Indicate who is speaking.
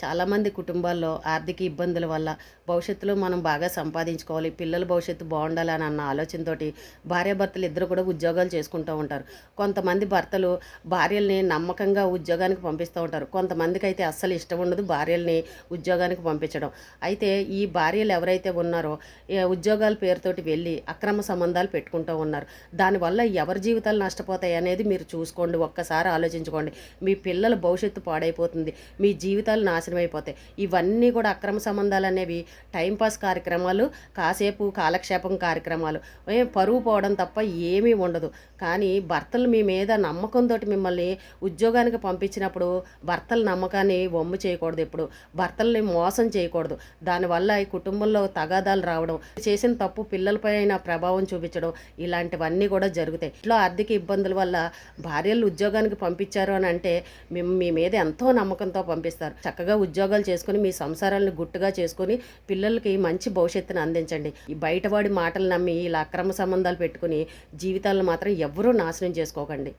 Speaker 1: చాలామంది కుటుంబాల్లో ఆర్థిక ఇబ్బందుల వల్ల భవిష్యత్తులో మనం బాగా సంపాదించుకోవాలి పిల్లల భవిష్యత్తు బాగుండాలి అని అన్న ఆలోచనతోటి భార్యాభర్తలు ఇద్దరు కూడా ఉద్యోగాలు చేసుకుంటూ ఉంటారు. కొంతమంది భర్తలు భార్యల్ని నమ్మకంగా ఉద్యోగానికి పంపిస్తూ ఉంటారు. కొంతమందికి అయితే అస్సలు ఇష్టం ఉండదు భార్యల్ని ఉద్యోగానికి పంపించడం. అయితే ఈ భార్యలు ఎవరైతే ఉన్నారో ఉద్యోగాల పేరుతోటి వెళ్ళి అక్రమ సంబంధాలు పెట్టుకుంటూ ఉన్నారు. దానివల్ల ఎవరి జీవితాలు నష్టపోతాయి అనేది మీరు చూసుకోండి ఒక్కసారి ఆలోచించుకోండి. మీ పిల్లల భవిష్యత్తు పాడైపోతుంది. మీ జీవితాలు నాశనం అయిపోతాయి ఇవన్నీ కూడా అక్రమ సంబంధాలు అనేవి టైంపాస్ కార్యక్రమాలు కాసేపు కాలక్షేపం కార్యక్రమాలు. పరువు పోవడం తప్ప ఏమీ ఉండదు. కానీ భర్తలు మీ మీద నమ్మకంతో మిమ్మల్ని ఉద్యోగానికి పంపించినప్పుడు భర్తల నమ్మకాన్ని వమ్ము చేయకూడదు ఎప్పుడు. భర్తల్ని మోసం చేయకూడదు. దానివల్ల ఈ కుటుంబంలో తగాదాలు రావడం చేసిన తప్పు పిల్లలపైన ప్రభావం చూపించడం ఇలాంటివన్నీ కూడా జరుగుతాయి. ఇట్లా ఆర్థిక ఇబ్బందుల వల్ల భార్యలు ఉద్యోగానికి పంపించారు అని అంటే మేము మీ మీద ఎంతో నమ్మకంతో పంపిస్తారు. చక్కగా ఉద్యోగాలు చేసుకుని మీ సంసారాలను గుట్టుగా చేసుకుని పిల్లలకి మంచి భవిష్యత్తును అందించండి. ఈ బయటవాడి మాటలు నమ్మి ఇలా అక్రమ సంబంధాలు పెట్టుకుని జీవితాలను మాత్రం ఎవ్వరూ నాశనం చేసుకోకండి.